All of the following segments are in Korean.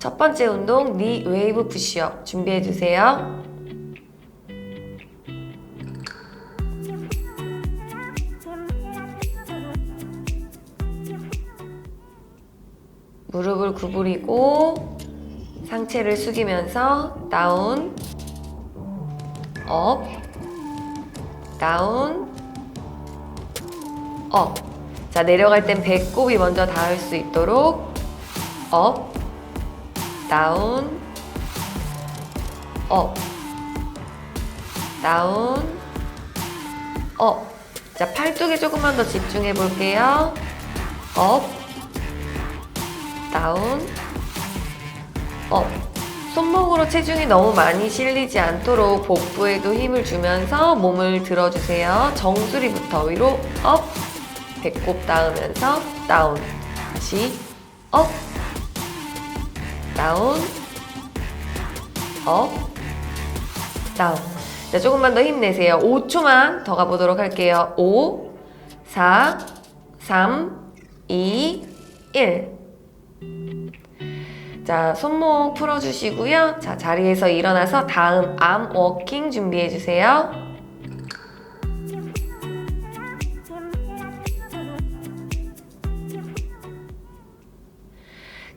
첫 번째 운동 니 웨이브 푸시업 준비해 주세요. 무릎을 구부리고 상체를 숙이면서 다운 업 다운 업. 자, 내려갈 땐 배꼽이 먼저 닿을 수 있도록 업 다운 업 다운 업. 자, 팔뚝에 조금만 더 집중해 볼게요. 업 다운 업. 손목으로 체중이 너무 많이 실리지 않도록 복부에도 힘을 주면서 몸을 들어주세요. 정수리부터 위로 업, 배꼽 닿으면서 다운. 다시 업, 다운, 업, 다운. 자, 조금만 더 힘내세요. 5초만 더 가보도록 할게요. 5, 4, 3, 2, 1. 자, 손목 풀어주시고요. 자, 자리에서 일어나서 다음 암 워킹 준비해주세요.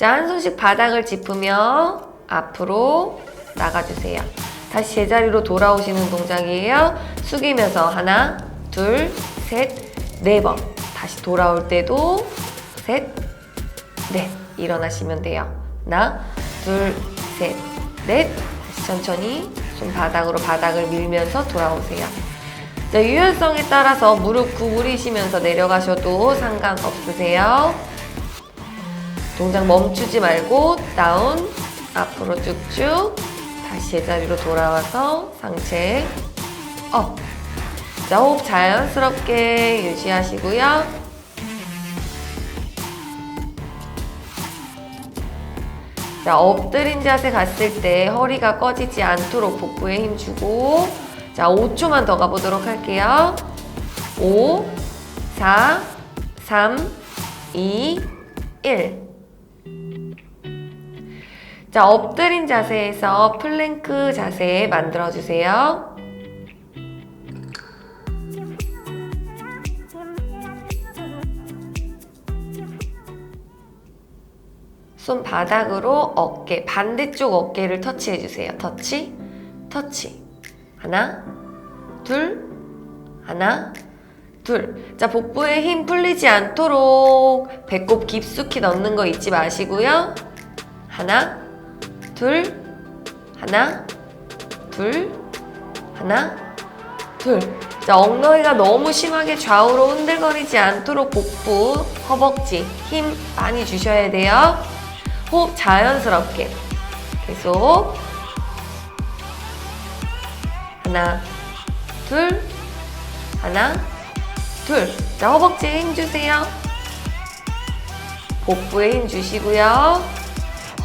자, 한 손씩 바닥을 짚으며 앞으로 나가주세요. 다시 제자리로 돌아오시는 동작이에요. 숙이면서 하나, 둘, 셋, 네 번. 다시 돌아올 때도 셋, 넷. 일어나시면 돼요. 하나, 둘, 셋, 넷. 다시 천천히 손 바닥으로 바닥을 밀면서 돌아오세요. 자, 유연성에 따라서 무릎 구부리시면서 내려가셔도 상관없으세요. 동작 멈추지 말고 다운, 앞으로 쭉쭉 다시 제자리로 돌아와서 상체 업. 자, 호흡 자연스럽게 유지하시고요. 자, 엎드린 자세 갔을 때 허리가 꺼지지 않도록 복부에 힘 주고 자, 5초만 더 가보도록 할게요. 5, 4, 3, 2, 1. 자, 엎드린 자세에서 플랭크 자세 만들어주세요. 손 바닥으로 어깨, 반대쪽 어깨를 터치해주세요. 터치, 터치. 하나, 둘, 하나, 둘. 자, 복부에 힘 풀리지 않도록 배꼽 깊숙이 넣는 거 잊지 마시고요. 하나, 둘, 하나, 둘, 하나, 둘. 자, 엉덩이가 너무 심하게 좌우로 흔들거리지 않도록 복부, 허벅지 힘 많이 주셔야 돼요. 호흡 자연스럽게 계속 하나, 둘, 하나, 둘. 자, 허벅지에 힘 주세요. 복부에 힘 주시고요.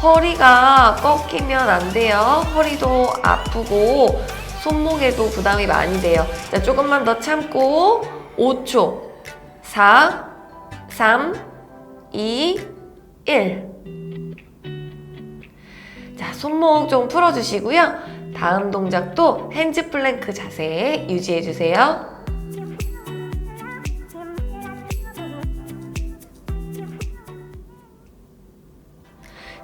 허리가 꺾이면 안 돼요. 허리도 아프고 손목에도 부담이 많이 돼요. 자, 조금만 더 참고 5초. 4, 3, 2, 1. 자, 손목 좀 풀어주시고요. 다음 동작도 핸즈 플랭크 자세 유지해주세요.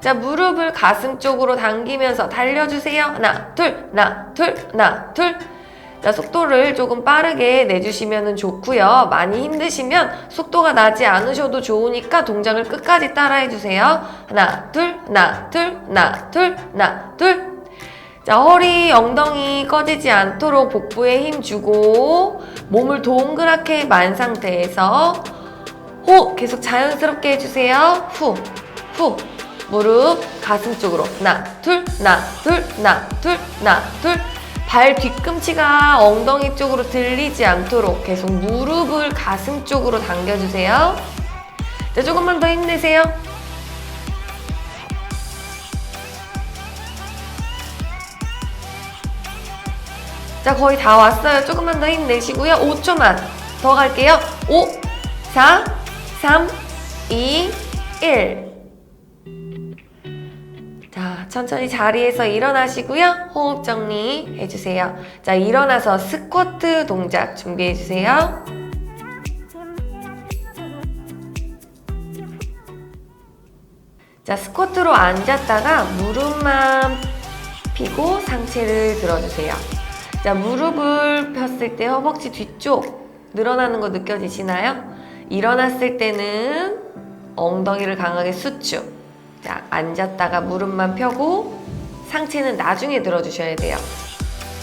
자, 무릎을 가슴 쪽으로 당기면서 달려주세요. 하나, 둘, 하나, 둘, 하나, 둘. 자, 속도를 조금 빠르게 내주시면 좋고요. 많이 힘드시면 속도가 나지 않으셔도 좋으니까 동작을 끝까지 따라해주세요. 하나, 둘, 하나, 둘, 하나, 둘, 하나, 둘. 자, 허리, 엉덩이 꺼지지 않도록 복부에 힘 주고 몸을 동그랗게 만 상태에서 호 계속 자연스럽게 해주세요. 후, 후. 무릎 가슴 쪽으로 하나, 둘, 하나, 둘, 하나, 둘, 하나, 둘. 발 뒤꿈치가 엉덩이 쪽으로 들리지 않도록 계속 무릎을 가슴 쪽으로 당겨주세요. 자, 조금만 더 힘내세요. 자, 거의 다 왔어요. 조금만 더 힘내시고요. 5초만 더 갈게요. 5, 4, 3, 2, 1. 천천히 자리에서 일어나시고요. 호흡 정리 해주세요. 자, 일어나서 스쿼트 동작 준비해주세요. 자, 스쿼트로 앉았다가 무릎만 펴고 상체를 들어주세요. 자, 무릎을 폈을 때 허벅지 뒤쪽 늘어나는 거 느껴지시나요? 일어났을 때는 엉덩이를 강하게 수축. 자, 앉았다가 무릎만 펴고 상체는 나중에 들어주셔야 돼요.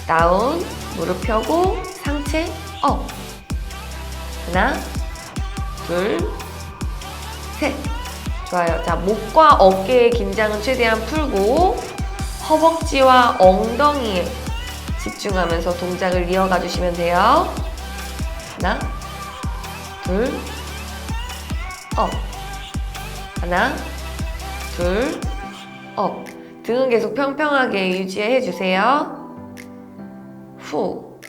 다운, 무릎 펴고 상체 업. 하나, 둘, 셋. 좋아요. 자, 목과 어깨의 긴장은 최대한 풀고 허벅지와 엉덩이에 집중하면서 동작을 이어가 주시면 돼요. 하나, 둘, 업. 하나, 둘, 업. 등은 계속 평평하게 유지해 주세요. 후.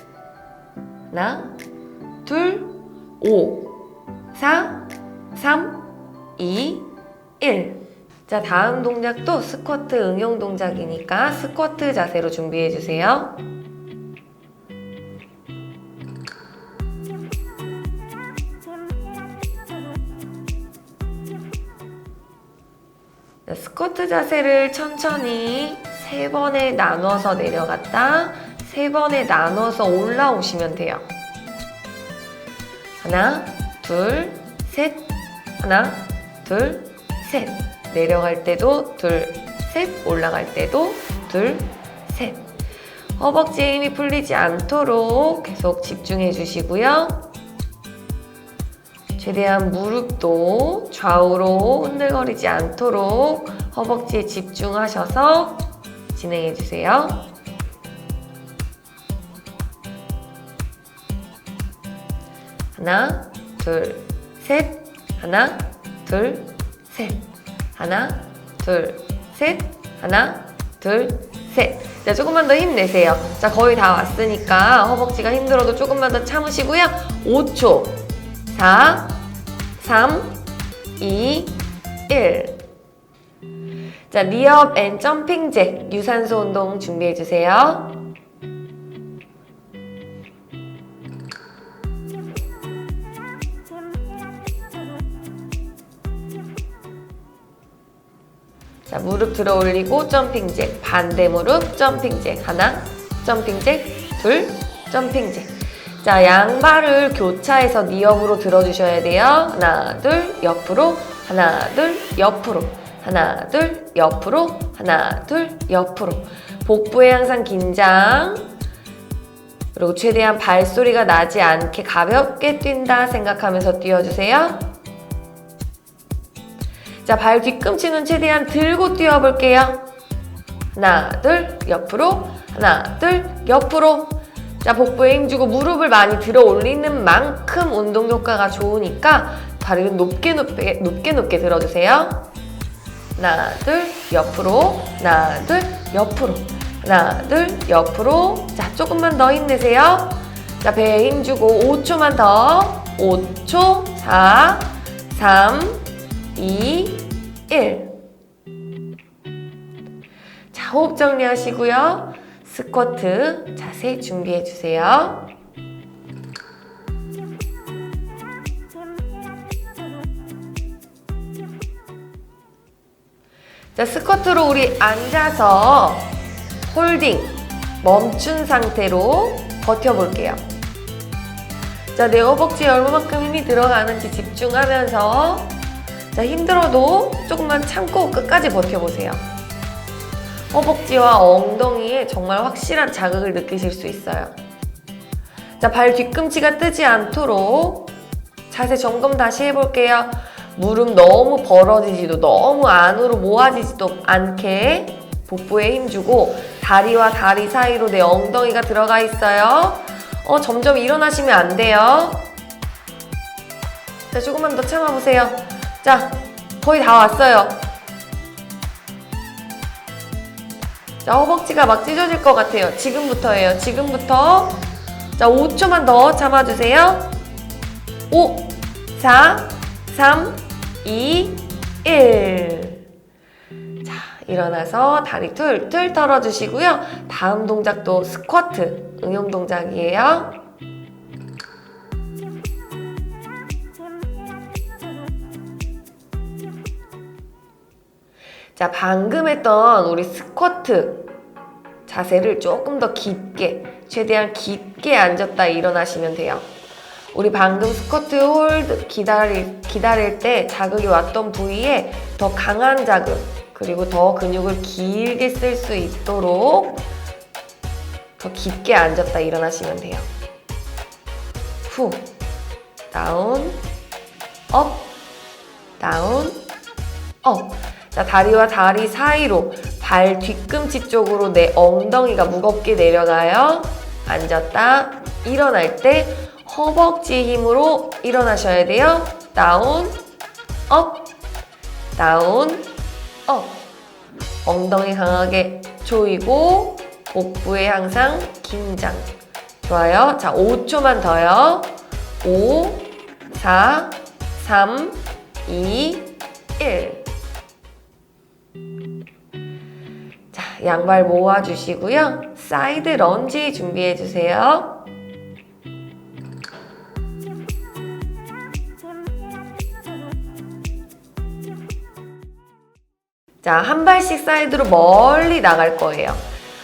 하나, 둘, 오, 사, 삼, 이, 1. 자, 다음 동작도 스쿼트 응용 동작이니까 스쿼트 자세로 준비해 주세요. 스쿼트 자세를 천천히 세 번에 나눠서 내려갔다 세 번에 나눠서 올라오시면 돼요. 하나, 둘, 셋. 하나, 둘, 셋. 내려갈 때도 둘, 셋. 올라갈 때도 둘, 셋. 허벅지에 힘이 풀리지 않도록 계속 집중해 주시고요. 최대한 무릎도 좌우로 흔들거리지 않도록 허벅지에 집중하셔서 진행해 주세요. 하나, 둘, 셋. 하나, 둘, 셋. 하나, 둘, 셋. 하나, 둘, 셋. 자, 조금만 더 힘내세요. 자, 거의 다 왔으니까 허벅지가 힘들어도 조금만 더 참으시고요. 5초. 4, 3, 2, 1. 자, 리업 앤 점핑 잭 유산소 운동 준비해 주세요. 자, 무릎 들어 올리고 점핑 잭. 반대 무릎 점핑 잭. 하나, 점핑 잭. 둘, 점핑 잭. 자, 양발을 교차해서 니업으로 들어주셔야 돼요. 하나, 둘, 옆으로. 하나, 둘, 옆으로. 하나, 둘, 옆으로. 하나, 둘, 옆으로. 복부에 항상 긴장. 그리고 최대한 발소리가 나지 않게 가볍게 뛴다 생각하면서 뛰어주세요. 자, 발 뒤꿈치는 최대한 들고 뛰어볼게요. 하나, 둘, 옆으로. 하나, 둘, 옆으로. 자, 복부에 힘주고 무릎을 많이 들어 올리는 만큼 운동 효과가 좋으니까 발을 높게 높게, 높게 높게 들어주세요. 하나, 둘, 옆으로. 하나, 둘, 옆으로. 하나, 둘, 옆으로. 자, 조금만 더 힘내세요. 자, 배에 힘주고 5초만 더. 5초. 4, 3, 2, 1. 자, 호흡 정리하시고요. 스쿼트 자세 준비해 주세요. 자, 스쿼트로 우리 앉아서 홀딩, 멈춘 상태로 버텨볼게요. 자, 내 허벅지에 얼마만큼 힘이 들어가는지 집중하면서 자, 힘들어도 조금만 참고 끝까지 버텨보세요. 허벅지와 엉덩이에 정말 확실한 자극을 느끼실 수 있어요. 자, 발 뒤꿈치가 뜨지 않도록 자세 점검 다시 해볼게요. 무릎 너무 벌어지지도 너무 안으로 모아지지도 않게 복부에 힘주고 다리와 다리 사이로 내 엉덩이가 들어가 있어요. 어, 점점 일어나시면 안 돼요. 자, 조금만 더 참아보세요. 자, 거의 다 왔어요. 자, 허벅지가 막 찢어질 것 같아요. 지금부터예요. 지금부터. 자, 5초만 더 참아주세요. 5, 4, 3, 2, 1. 자, 일어나서 다리 툴툴 털어주시고요. 다음 동작도 스쿼트 응용 동작이에요. 자, 방금 했던 우리 스쿼트 자세를 조금 더 깊게, 최대한 깊게 앉았다 일어나시면 돼요. 우리 방금 스쿼트 홀드 기다릴, 기다릴 때 자극이 왔던 부위에 더 강한 자극, 그리고 더 근육을 길게 쓸 수 있도록 더 깊게 앉았다 일어나시면 돼요. 후, 다운, 업, 다운, 업. 자, 다리와 다리 사이로 발 뒤꿈치 쪽으로 내 엉덩이가 무겁게 내려가요. 앉았다. 일어날 때 허벅지 힘으로 일어나셔야 돼요. 다운, 업, 다운, 업. 엉덩이 강하게 조이고 복부에 항상 긴장. 좋아요. 자, 5초만 더요. 5, 4, 3, 2, 1. 양발 모아주시고요. 사이드 런지 준비해주세요. 자, 한 발씩 사이드로 멀리 나갈 거예요.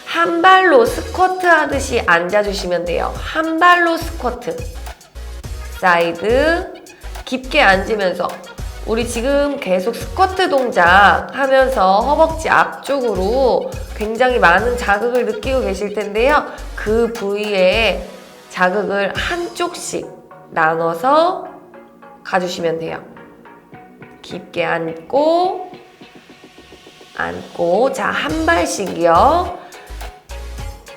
한 발로 스쿼트 하듯이 앉아주시면 돼요. 한 발로 스쿼트. 사이드. 깊게 앉으면서. 우리 지금 계속 스쿼트 동작 하면서 허벅지 앞쪽으로 굉장히 많은 자극을 느끼고 계실 텐데요. 그 부위에 자극을 한쪽씩 나눠서 가주시면 돼요. 깊게 앉고, 앉고, 자, 한 발씩이요.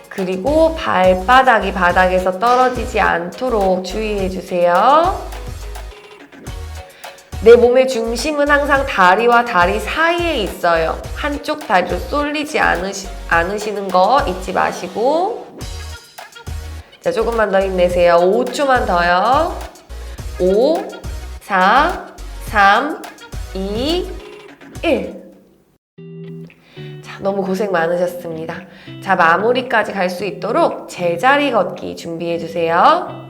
그리고 발바닥이 바닥에서 떨어지지 않도록 주의해 주세요. 내 몸의 중심은 항상 다리와 다리 사이에 있어요. 한쪽 다리로 쏠리지 않으시, 않으시는 거 잊지 마시고. 자, 조금만 더 힘내세요. 5초만 더요. 5, 4, 3, 2, 1. 자, 너무 고생 많으셨습니다. 자, 마무리까지 갈 수 있도록 제자리 걷기 준비해 주세요.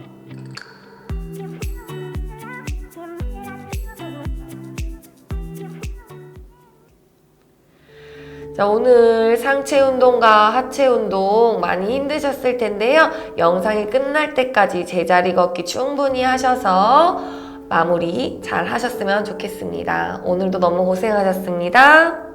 자, 오늘 상체 운동과 하체 운동 많이 힘드셨을 텐데요. 영상이 끝날 때까지 제자리 걷기 충분히 하셔서 마무리 잘 하셨으면 좋겠습니다. 오늘도 너무 고생하셨습니다.